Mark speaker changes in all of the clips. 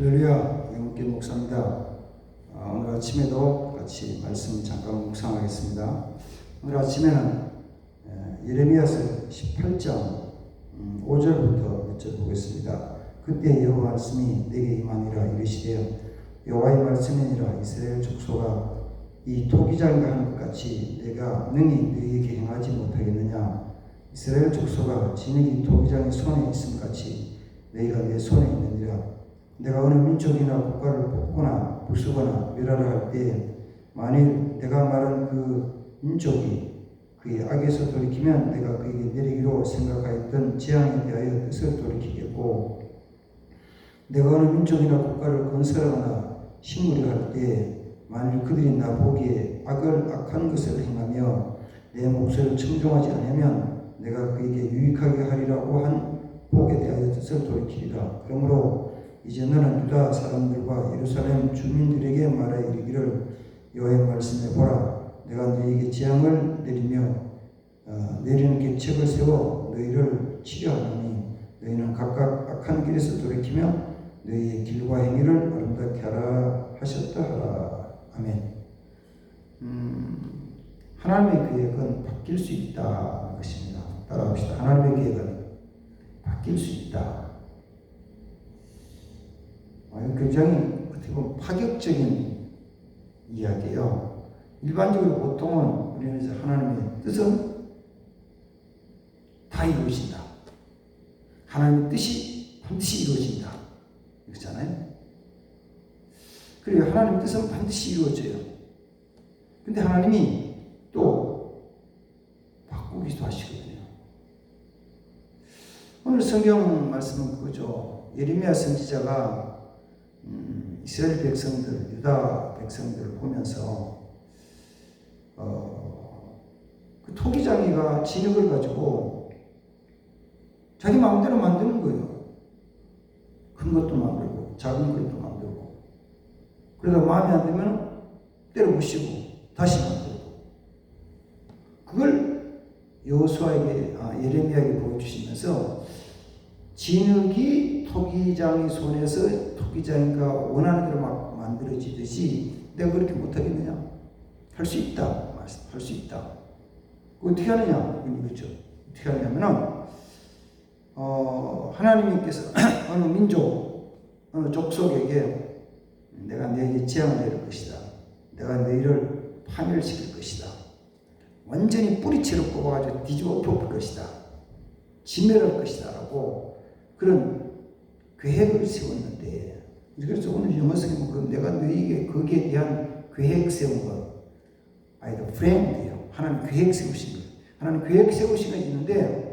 Speaker 1: 할렐루야, 영국계 목사입니다. 아, 오늘 아침에도 같이 말씀 잠깐 묵상하겠습니다. 오늘 아침에는 에, 예레미야서 18장 음, 5절부터 몇절 보겠습니다. 그때 여호와 말씀이 내게 임하니라 이르시되 여호와의 말씀이니라 이스라엘 족속아 이 토기장과 하는 것 같이 내가 능히 너희에게 행하지 못하겠느냐 이스라엘 족속아 진흙이 토기장의 손에 있음 같이 너희가 내 손에 있느니라 내가 어느 민족이나 국가를 뽑거나 부수거나 멸하라 할 때에 만일 내가 말한 그 민족이 그의 악에서 돌이키면 내가 그에게 내리기로 생각하였던 재앙에 대하여 뜻을 돌이키겠고 내가 어느 민족이나 국가를 건설하거나 식물을 할 때에 만일 그들이 나 보기에 악을 악한 것을 행하며 내 목소리를 청종하지 않으면 내가 그에게 유익하게 하리라고 한 복에 대하여 뜻을 돌이키리라. 그러므로 이제 너는 유다 사람들과 예루살렘 주민들에게 말하 이르기를 여호와의 말씀에 보라 내가 너희에게 재앙을 내리며 어, 내리는 계책을 세워 너희를 치료하노니 너희는 각각 악한 길에서 돌이키며 너희의 길과 행위를 아름답게 하라 하셨다 하라 아멘. 음, 하나님의 계획은 바뀔 수 있다 것입니다. 따라합시다. 하나님의 계획은 바뀔 수 있다. 아, 이거 굉장히 어떻게 보면 파격적인 이야기예요. 일반적으로 보통은 우리는 이제 하나님의 뜻은 다 이루어진다. 하나님의 뜻이 반드시 이루어진다. 그렇잖아요. 그리고 하나님의 뜻은 반드시 이루어져요. 근데 하나님이 또 바꾸기도 하시거든요. 오늘 성경 말씀은 그거죠. 예레미야 선지자가 음, 이스라엘 백성들, 유다 백성들을 보면서 어, 그 토기장이가 진흙을 가지고 자기 마음대로 만드는 거예요. 큰 것도 만들고 작은 것도 만들고 그러다 마음에 안 들면 때려 부시고 다시 만들고 그걸 여호수아에게 아, 예레미야에게 보여주시면서 진흙이 토기장의 손에서 토기장이가 원하는 대로 막 만들어지듯이 내가 그렇게 못하겠느냐? 할 수 있다. 할 수 있다. 어떻게 하느냐? 이거죠. 어떻게 하냐면은 어, 하나님께서 어느 민족, 어느 족속에게 내가 너에게 재앙을 내릴 것이다. 내가 너희를 파멸시킬 것이다. 완전히 뿌리채로 뽑아가지고 뒤집어 엎을 것이다. 진멸할 것이다. 라고 그런 계획을 세웠는데 그래서 오늘 영어 성경은 내가 너희에게 거기에 대한 계획 세운 것 아이도 프레임이에요. 하나님 계획 세우신 거 하나님 계획 세우신 거 있는데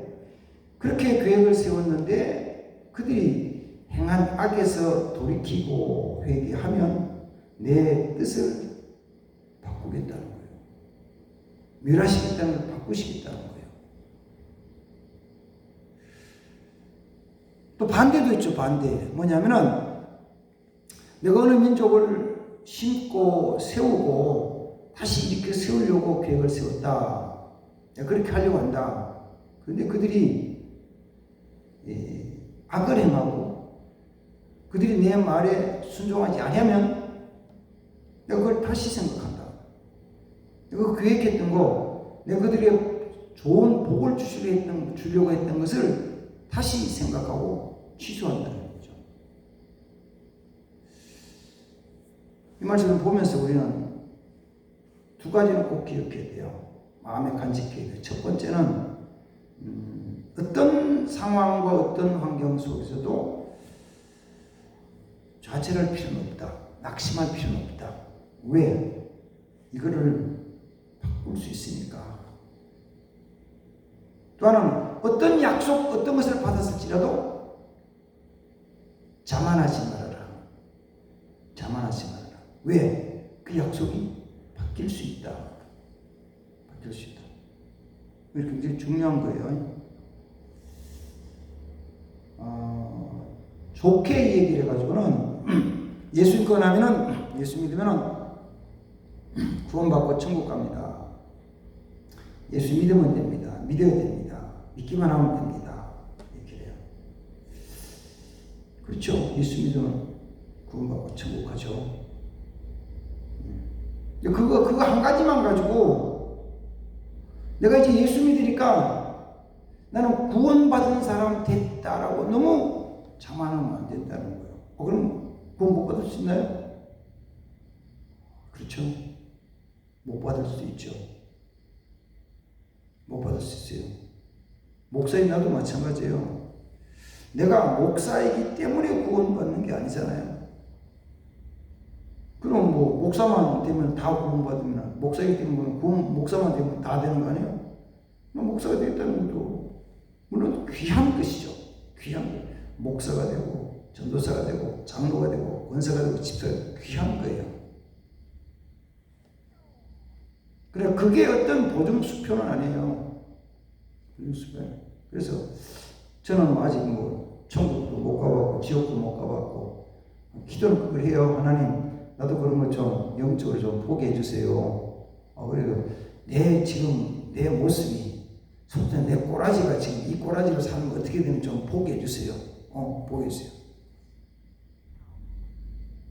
Speaker 1: 그렇게 계획을 세웠는데 그들이 행한 악에서 돌이키고 회개하면 내 뜻을 바꾸겠다는 거예요. 멸하시겠다는 걸 바꾸시겠다는 거예요. 또 반대도 있죠, 반대. 뭐냐면은 내가 어느 민족을 심고 세우고 다시 이렇게 세우려고 계획을 세웠다. 내가 그렇게 하려고 한다. 그런데 그들이 예, 악을 행하고 그들이 내 말에 순종하지 않으면 내가 그걸 다시 생각한다. 내가 계획했던 거, 내가 그들에게 좋은 복을 주시려 했던, 주려고 했던 것을 다시 생각하고 취소한다는 거죠. 이 말씀을 보면서 우리는 두 가지는 꼭 기억해야 돼요. 마음에 간직해야 돼요. 첫 번째는 음, 어떤 상황과 어떤 환경 속에서도 좌절할 필요는 없다. 낙심할 필요는 없다. 왜? 이거를 바꿀 수 있으니까. 또 하나는 어떤 약속, 어떤 것을 받았을지라도 자만하지 말아라. 자만하지 말아라. 왜? 그 약속이 바뀔 수 있다. 바뀔 수 있다. 이게 굉장히 중요한 거예요. 어, 좋게 얘기를 해가지고는 예수 믿고 나면은 예수 믿으면은 구원받고 천국 갑니다. 예수 믿으면 됩니다. 믿어야 됩니다. 믿기만 하면 됩니다. 이렇게 돼요. 그렇죠. 예수 믿으면 구원받고 천국 가죠. 음. 그거 그거 한 가지만 가지고 내가 이제 예수 믿으니까 나는 구원받은 사람 됐다라고 너무 자만하면 안 된다는 거예요. 어, 그럼 구원 못 받을 수 있나요? 그렇죠. 못 받을 수 있죠. 못 받을 수 있어요. 목사인 나도 마찬가지예요. 내가 목사이기 때문에 구원받는 게 아니잖아요. 그럼 뭐 목사만 되면 다 구원받으면 목사이기 때문에 구원, 목사만 되면 다 되는 거 아니에요? 뭐 목사가 되겠다는 것도 물론 귀한 것이죠. 귀한 것. 목사가 되고 전도사가 되고 장로가 되고 권사가 되고 집사가 귀한 거예요. 그래 그게 어떤 보증 수표는 아니에요. 보증 수표. 그래서 저는 아직 뭐 천국도 못 가봤고 지옥도 못 가봤고 기도는 그걸 해요. 하나님 나도 그런 거좀 영적으로 좀 보게 해주세요. 어, 그래도 내 지금 내 모습이 솔직히 내 꼬라지가 지금 이 꼬라지로 사는 거 어떻게 되면 좀 보게 해주세요. 어, 보게 해주세요.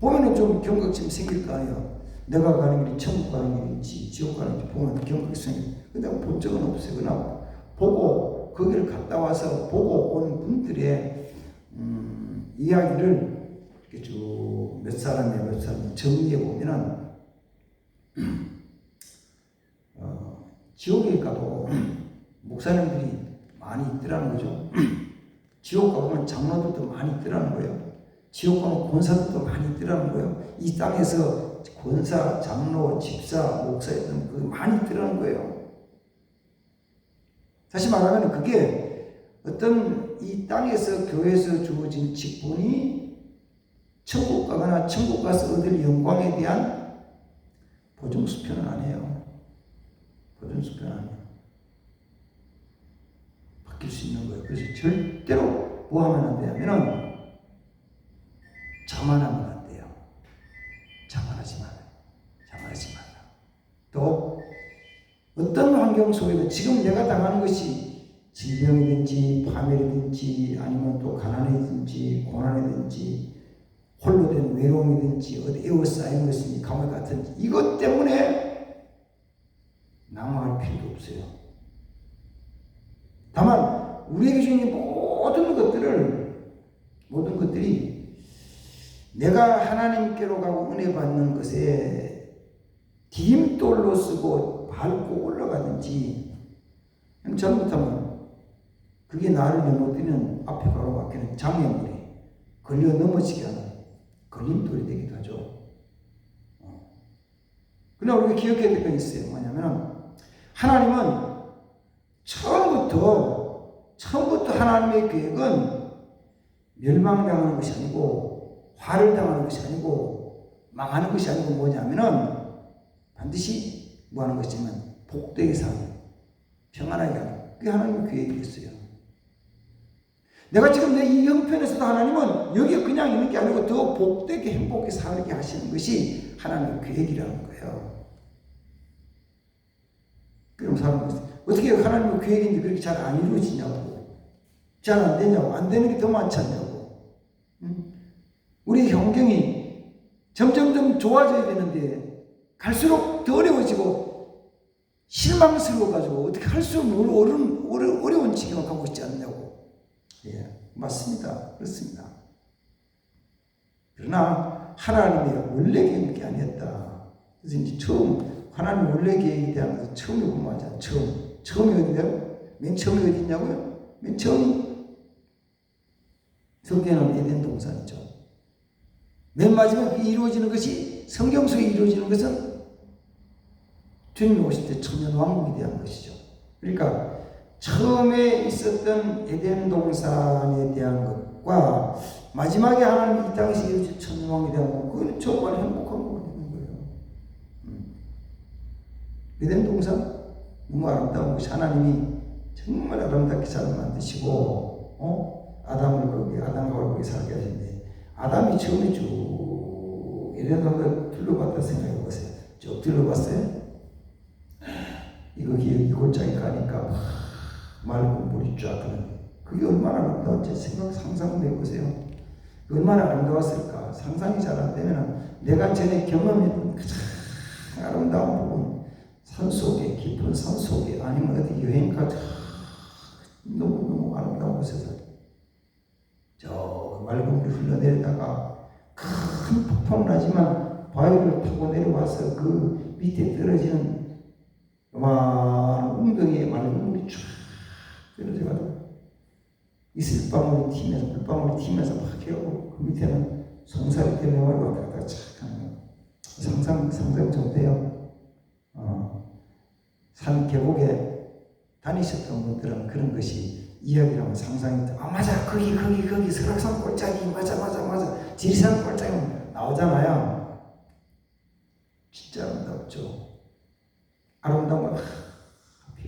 Speaker 1: 보면은 좀 경각심 생길 거 아니에요. 내가 가는 길이 천국 가는 길인지 지옥 가는 길인지 보면 경각심 생겨. 근데 본 적은 없어요. 그러나 보고 거기를 갔다 와서 보고 온 분들의 음, 이야기를 이렇게 쭉 몇 사람의 몇 사람 정리해 보면은 어, 지옥에 가도 목사님들이 많이 있더라는 거죠. 지옥 가보면 장로들도 많이 있더라는 거예요. 지옥 가면 권사들도 많이 있더라는 거예요. 이 땅에서 권사, 장로, 집사, 목사들 그 많이 있더라는 거예요. 다시 말하면 그게 어떤 이 땅에서 교회에서 주어진 직분이 천국 가거나 천국 가서 얻을 영광에 대한 보증수표는 아니에요. 보증수표는 아니에요. 바뀔 수 있는 거예요. 그래서 절대로 뭐 하면 안 되냐면은 자만하면 안 돼요. 자만하지 마라. 자만하지 마라. 또 어떤 환경 속에서 지금 내가 당하는 것이 질병이든지 파멸이든지 아니면 또 가난이든지 고난이든지 홀로 된 외로움이든지 어디 에워싸인 것인지 감옥 같은지 이것 때문에 낭망할 필요도 없어요. 다만 우리에게 주는 모든 것들을 모든 것들이 내가 하나님께로 가고 은혜 받는 것에 디딤돌로 쓰고 밟고 올라가든지 잘못하면 그게 나를 넘어뜨리는 앞에 바로 막히는 장애물이 걸려 넘어지게 하는 걸림돌이 되기도 하죠. 어. 그러나 우리가 기억해야 될 건 있어요. 뭐냐면 하나님은 처음부터 처음부터 하나님의 계획은 멸망당하는 것이 아니고 화를 당하는 것이 아니고 망하는 것이 아니고 뭐냐면은 반드시 뭐 하는 것이지만 복되게 사는 평안하게 하는 그게 하나님의 계획이었어요. 내가 지금 내 이 형편에서도 하나님은 여기에 그냥 있는 게 아니고 더 복되게 행복하게 살게 하시는 것이 하나님의 계획이라는 거예요. 그럼 사람은 어떻게 하나님의 계획인데 그렇게 잘 안 이루어지냐고. 잘 안 되냐고. 안 되는 게 더 많지 않냐고. 응? 우리 환경이 점점점 좋아져야 되는데 갈수록 더 어려워지고 실망스러워가지고 어떻게 할 수 없는 어려운, 어려운 지경을 가고 있지 않냐고. 예, 맞습니다. 그렇습니다. 그러나 하나님의 원래 계획이 아니었다. 그래서 이제 처음 하나님 원래 계획에 대한 처음에 공부하자. 처음. 처음이 어디냐고? 맨 처음이 어디 있냐고요? 맨 처음이 성경은 에덴 동산이죠. 맨 마지막에 이루어지는 것이 성경 속에 이루어지는 것은 주님이 오실 때 천년 왕국에 대한 것이죠. 그러니까 처음에 있었던 에덴 동산에 대한 것과 마지막에 하나님 이 땅에서 이루어진 천왕에 대한 것, 그건 정말 행복한 거 있는 거예요. 음. 에덴 동산 너무 아름다운 것이 하나님이 정말 아름답게 잘 만드시고, 어? 아담을 거기, 아담과 거기 살게 하셨는데, 아담이 처음에 쭉 에덴 동산 둘러봤다 생각해 보세요. 쭉 둘러봤어요? 이거 이 골짜기 가니까 맑고 물이 쫙 흐르는 그게 얼마나 아름다운지 생각 상상해 보세요. 얼마나 아름다웠을까? 상상이 잘 안 되면 내가 전에 경험했던 가장 아름다운 부분 산 속에 깊은 산 속에 아니면 어디 여행 가자 너무너무 아름다운 곳에서 저 맑은 물 흘러내리다가 큰 폭풍 나지만 바위를 타고 내려와서 그 밑에 떨어지는 요만한 웅덩이에 맑은 물이 쫙 떨어져가지고 이슬방울이 튀면서 물방울이 튀면서 막 해오고 그 밑에는 송사리 때문에 말고 왔다 갔다 착 하는 거 상상 상상 좀 돼요. 어, 산 계곡에 다니셨던 분들은 그런 것이 이야기라면 상상이 돼. 아 맞아. 거기 거기 거기 설악산 골짜기. 맞아 맞아 맞아. 지리산 골짜기 나오잖아요. 진짜 아름답죠. 아름다운 건 비어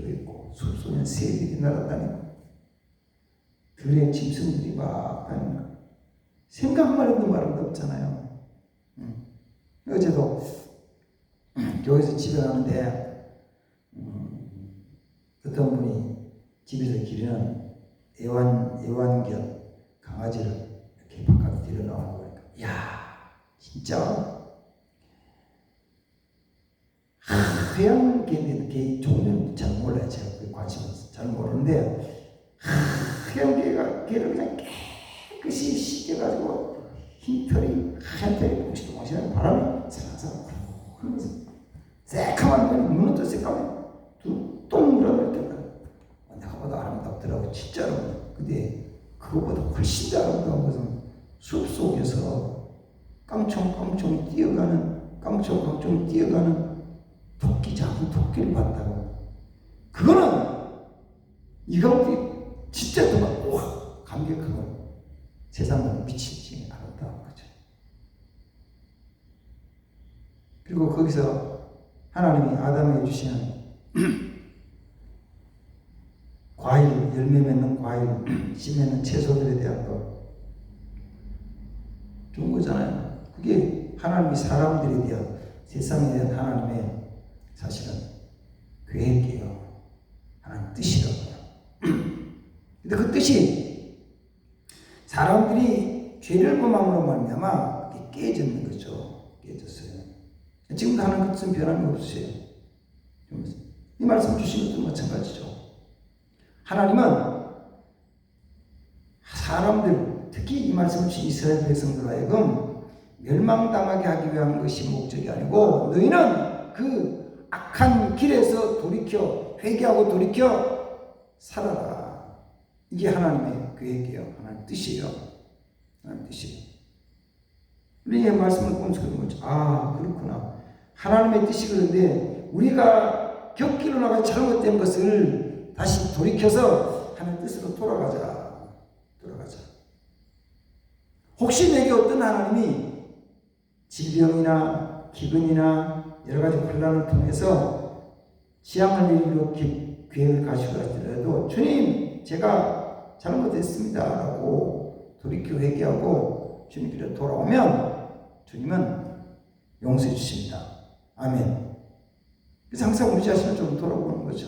Speaker 1: 있고 숲속에 새들이 날아다니고 들에 짐승들이 막 다니는 거. 생각만 해도 아름답잖아요 음. 어제도 교회에서 집에 가는데 음, 어떤 분이 집에서 기르는 애완 애완견 강아지를 이렇게 바깥에 들여 나오는 거니까 야 진짜 개인데 개 종류는 잘 몰라요. 제가 그 관심 없어 잘 모르는데 하얀 개가 개를 그냥 깨끗이 씻겨가지고 흰 털이 하얀 털이 뭉치동뭉치는 바람이 살아서 그러면서 새카만 눈이 눈은 또 새까만 물어볼 때가 내가 봐도 아름답더라고 진짜로. 근데 그거보다 훨씬 더 아름다운 것은 숲속에서 깡총깡총 뛰어가는 깡총깡총 뛰어가는 토끼 작은 토끼를 봤다고 그거는 이거 진짜 정말 와 감격하고 세상은 미치지 아름다운 거죠 그리고 거기서 하나님이 아담에게 주시는 과일, 열매 맺는 과일, 씨 맺는 채소들에 대한 것. 좋은 거잖아요. 그게 하나님이 사람들에 대한, 세상에 대한 하나님의 사실은 계획이에요. 하나님 뜻이라고요. 근데 그 뜻이 사람들이 죄를 범함으로 말미암아 깨졌는 거죠. 깨졌어요. 지금도 하는 것은 변함이 없으세요. 이 말씀 주신 것도 마찬가지죠. 하나님은 사람들, 특히 이 말씀을 주신 이스라엘 백성들 하여금 멸망당하게 하기 위한 것이 목적이 아니고 너희는 그 악한 길에서 돌이켜 회개하고 돌이켜 살아라. 이게 하나님의 계획이에요. 하나님 뜻이에요. 하나님 뜻이에요. 우리의 말씀을 그런 거죠. 아, 그렇구나. 하나님의 뜻이 그런데 우리가 겪기로 나가 잘못된 것을 다시 돌이켜서 하나님 뜻으로 돌아가자. 돌아가자. 혹시 내게 어떤 하나님이 질병이나 기근이나 여러 가지 혼란을 통해서 지향을 이루려 계획을 가지고 하더라도 주님 제가 잘못했습니다 라고 돌이켜 회개하고 주님께로 돌아오면 주님은 용서해 주십니다. 아멘. 그래서 항상 우리 자신을 좀 돌아보는 거죠.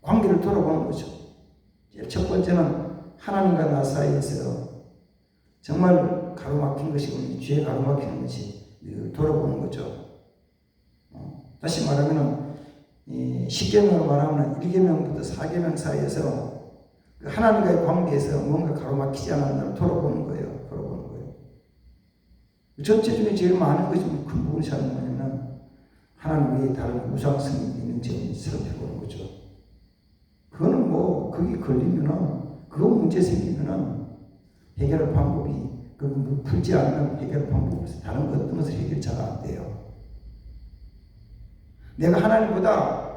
Speaker 1: 관계를 돌아보는 거죠. 첫 번째는 하나님과 나 사이에서 정말 가로막힌 것이 죄에 가로막히는 것이 돌아보는 거죠. 어, 다시 말하면은 십계명으로 말하면 1계명부터 4계명 사이에서 그 하나님과의 관계에서 뭔가 가로막히지 않았나를 돌아보는 거예요. 돌아보는 거예요. 전체 중에 제일 많은 것이 큰 부분이 뭐냐면 하나님 외에 다른 우상성이 있는 점을 살펴보는 거죠. 그거는 뭐 그게 걸리면은 그거 문제 생기면은 해결할 방법이 그 풀지 않으면 해결 없어요. 다른 것 어떤 것을 해결 잘 안 돼요. 내가 하나님보다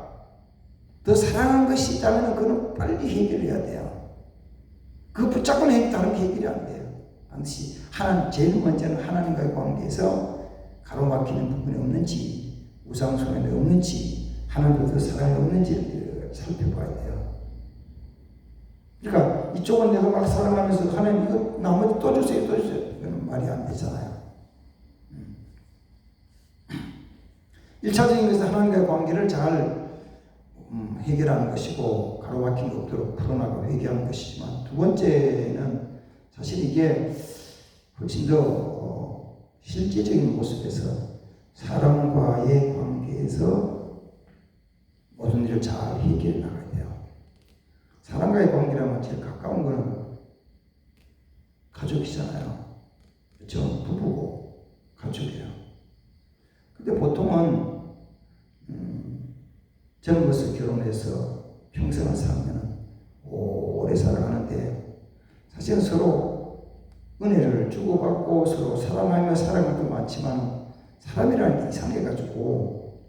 Speaker 1: 더 사랑하는 것이 있다면 그거는 빨리 해결해야 돼요. 그거 붙잡고 해 다른 게 해결이 안 돼요. 반드시 하나님 제일 먼저는 하나님과의 관계에서 가로막히는 부분이 없는지 우상 소원이 없는지 하나님보다 사랑이 없는지를 살펴봐야 돼요. 그러니까 이쪽은 내가 막 사랑하면서 하나님 이거 나머지 또 주세요 또 주세요 이거는 말이 안 되잖아요. 1차적인 것은 하나님과의 관계를 잘 음, 해결하는 것이고 가로막힌 게 없도록 풀어나가고 회개하는 것이지만 두 번째는 사실 이게 훨씬 더 어, 실제적인 모습에서 사람과의 관계에서 모든 일을 잘 해결해 나가야 돼요. 사람과의 관계라면 제일 가까운 거는 가족이잖아요. 그렇죠? 부부고 가족이에요. 근데 보통은 음, 젊어서 결혼해서 평생을 살면 오래 살아가는데 사실은 서로 은혜를 주고받고 서로 사랑하며 사랑할 것도 많지만 사람이라는 게 이상해가지고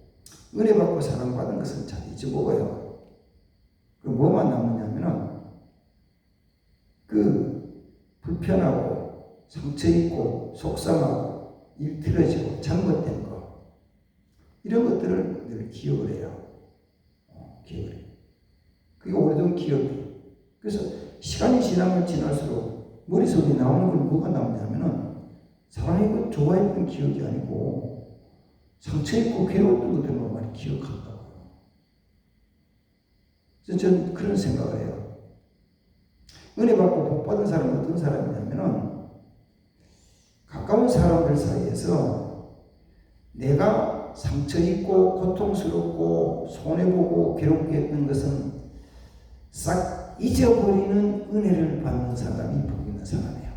Speaker 1: 은혜 받고 사랑받은 것은 잘 잊어먹어요. 그 뭐만 남느냐면은 그 불편하고 상처 있고 속상하고 일 틀어지고 잘못된 거 이런 것들을 늘 기억을 해요. 어, 기억을 해요. 그게 오래된 기억이. 그래서 시간이 지나면 지날수록 머릿속에 나오는 건 뭐가 남냐면은 사랑이고 좋아했던 기억이 아니고 상처 있고 괴로웠던 것들만 많이 기억한다고요. 그래서 저는 그런 생각을 해요. 은혜 받고 복 받은 사람은 어떤 사람이냐면은 가까운 사람들 사이에서 내가 상처 있고 고통스럽고 손해보고 괴롭게 했던 것은 싹 잊어버리는 은혜를 받는 사람이 복 있는 사람이에요.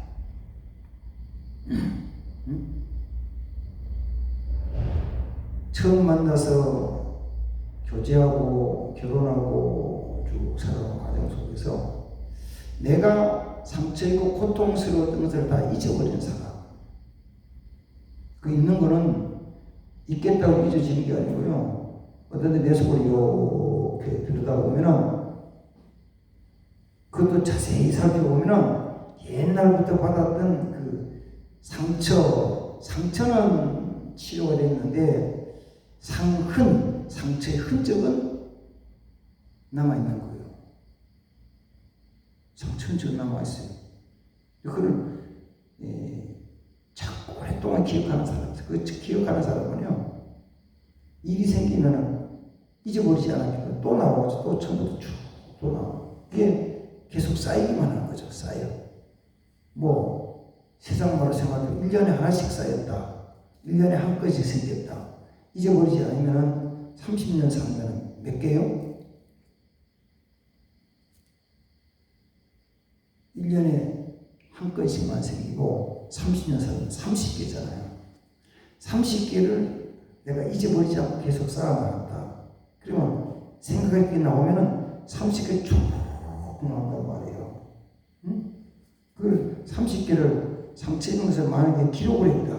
Speaker 1: 음? 처음 만나서 교제하고 결혼하고 쭉 살아가는 과정 속에서 내가 상처 있고 고통스러웠던 것을 다 잊어버린 사람. 그 있는 거는 있겠다고 잊어지는 게 아니고요. 어떤 데내 속을 이렇게 들여다보면은 그것도 자세히 살펴보면은 옛날부터 받았던 그 상처, 상처는 치료가 됐는데 상흔, 상처의 흔적은 남아있는 거예요. 상처는 남아있어요. 그걸 예, 자꾸 오랫동안 기억하는 사람, 그 기억하는 사람은요, 일이 생기면은 잊어버리지 않으니까 또 나오고 또 처음부터 쭉또 나와. 이게 계속 쌓이기만 하는 거죠. 쌓여. 뭐 세상 말로 생각해도 1년에 하나씩 쌓였다. 1년에 한 건씩 생겼다. 잊어버리지 않으면 30년 살면 몇 개요? 1년에 한 건씩만 생기고 30년 살면 30개잖아요. 30개를 내가 잊어버리지 않고 계속 쌓아나간다. 그러면 생각이 나오면은 30개 쭉 나온단 말이에요. 응? 그 30개를 상처 있는 만약에 기록을 했다.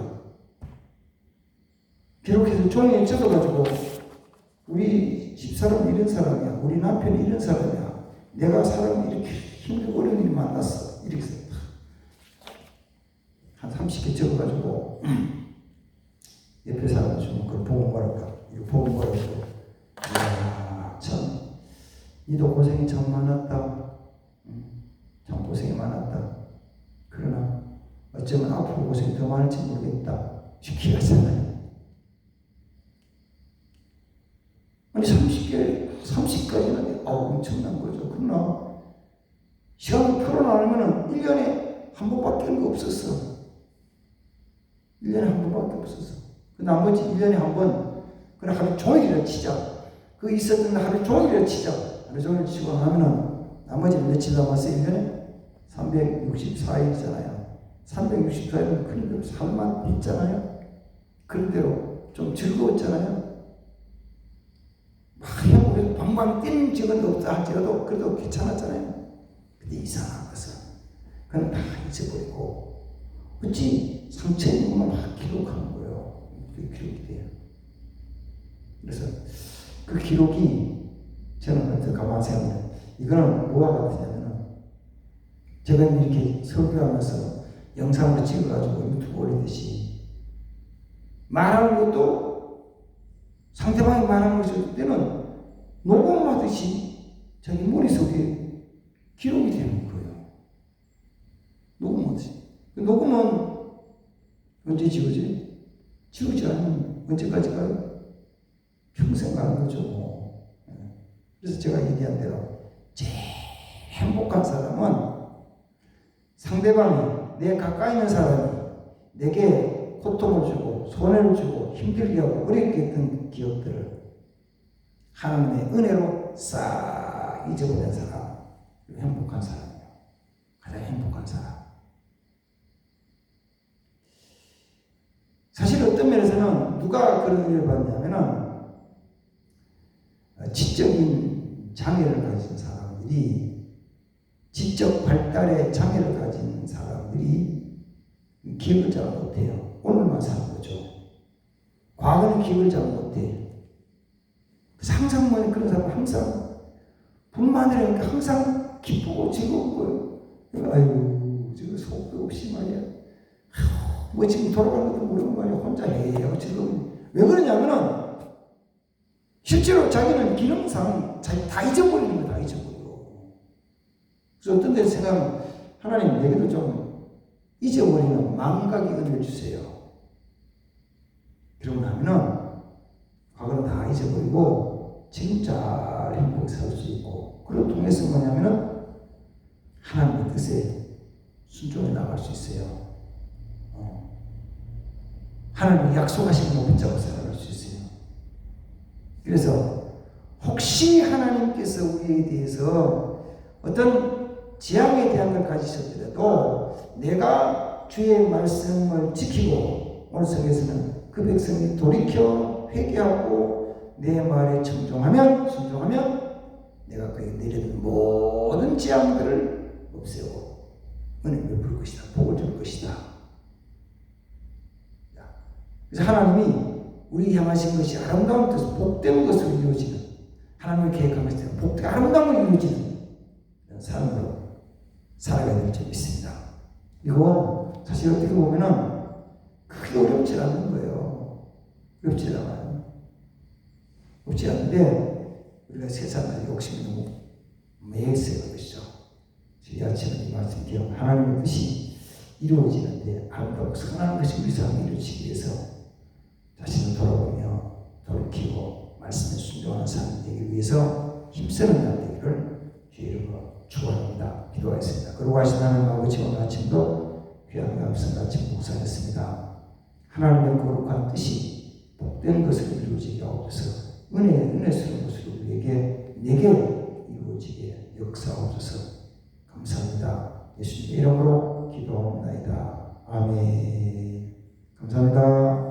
Speaker 1: 기록해서 종이에 적어가지고 우리 집사람 이런 사람이야. 우리 남편이 이런 사람이야. 내가 사람 이렇게 힘들고 어려운 일 만났어. 이렇게 한 30개 적어가지고 옆에 사람 주면 그걸 보고 뭐랄까. 이거 보고 뭐랄까. 이야, 참. 니도 고생이 참 많았다. 응? 참 고생이 많았다. 그러나 어쩌면 앞으로 고생이 더 많을지 모르겠다. 지키겠잖아요. 아니 30개, 30까지는 아 엄청난 거죠. 그러나 시간을 풀어나누면 1년에 한 번밖에 거 없었어. 1년에 한 번밖에 없었어. 그 나머지 1년에 한 번, 그냥 하루 종일이라 치자. 그 있었던 하루 종일이라 치자. 하루 종일 치고 나면은 나머지 며칠 남았어요? 1년에? 364일이잖아요. 364일은 그런 대로 살만 있잖아요. 그런 대로 좀 즐거웠잖아요. 막 해보고 방방 뛰는 직원도 없다 할지라도 그래도 괜찮았잖아요. 근데 이상한 것은 그건 다 잊어버리고 어찌 상처 있는 것만 막 기록하는 거예요. 그 기록이 돼요. 그래서 그 기록이 저는 어떻게 가만 생각하면 이거는 뭐와 같으냐면 제가 이렇게 설교하면서 영상으로 찍어가지고 유튜브 올리듯이 말하는 것도 상대방이 말하는 것일 때는 녹음하듯이 자기 머릿속에 기록이 되는 거예요. 녹음하듯이. 그 녹음은 언제 지워지? 지우지 않으면 언제까지 가요? 평생 가는 거죠. 뭐. 그래서 제가 얘기한 대로 제일 행복한 사람은 상대방이 내 가까이 있는 사람이 내게 고통을 주고 손해를 주고 힘들게 하고 어렵게 했던 기억들을 하나님의 은혜로 싹 잊어버린 사람 행복한 사람이에요. 가장 행복한 사람. 사실 어떤 면에서는 누가 그런 일을 받냐면은 지적인 장애를 가진 사람들이 지적 발달의 장애를 가진 사람들이 기억을 잘 못해요. 오늘만 사는 거죠. 과거는 기억을 잘 못해. 그래서 항상 뭐 그런 사람 항상 분만이라니까 항상 기쁘고 즐거운 거예요. 지금 속도 없이 말이야. 아휴, 뭐 지금 돌아가는 것도 모르는 말이야. 혼자 해요. 즐거운. 왜 그러냐면은 실제로 자기는 기능상 자기 다 잊어버리는 거다 잊어버려. 그래서 어떤 데 생각하면 하나님 내게도 좀 잊어버리는 망각의 은혜를 주세요. 그러고 나면은 과거는 다 잊어버리고 지금 잘 행복히 살 수 있고 그걸 통해서 뭐냐면은 하나님의 뜻에 순종해 나갈 수 있어요. 어. 하나님이 약속하신 거 붙잡고 살아갈 수 있어요. 그래서 혹시 하나님께서 우리에 대해서 어떤 지향에 대한 걸 가지셨더라도 내가 주의 말씀을 지키고 오늘 성에서는 그 백성이 돌이켜 회개하고 내 말에 청종하면 순종하면 내가 그에 내리는 모든 재앙들을 없애고 은혜 베풀 것이다. 복을 줄 것이다. 그래서 하나님이 우리 향하신 것이 아름다운 뜻, 복된 것으로 이루어지는 하나님의 계획한 것이 복된 아름다움으로 이루어지는 삶으로 살아가야 될 점이 있습니다. 이거 사실 어떻게 보면은 크게 어렵지 않은 거예요. 어렵지 않아요. 어렵지 않은데 우리가 세상에 욕심이 너무 매세한 것이죠. 이 아침에 이 말씀 기억 하나님의 뜻이 이루어지는데 아름답고 선한 것이 우리 삶에 이루어지기 위해서 자신을 돌아보며 돌이키고 말씀에 순종하는 삶이 되기 위해서 힘쓰는 날 되기를 주의 이름으로 축원합니다. 기도하겠습니다. 그러고 하신 하나님 아버지 오늘 아침도 귀한 감성 아침 묵상했습니다. 하나님의 거룩한 뜻이 복된 것을 이루어지게 하옵소서 은혜, 은혜스러운 것을 우리에게 내게 이루어지게 역사하옵소서 감사합니다. 예수님 이름으로 기도합니다. 아멘 감사합니다.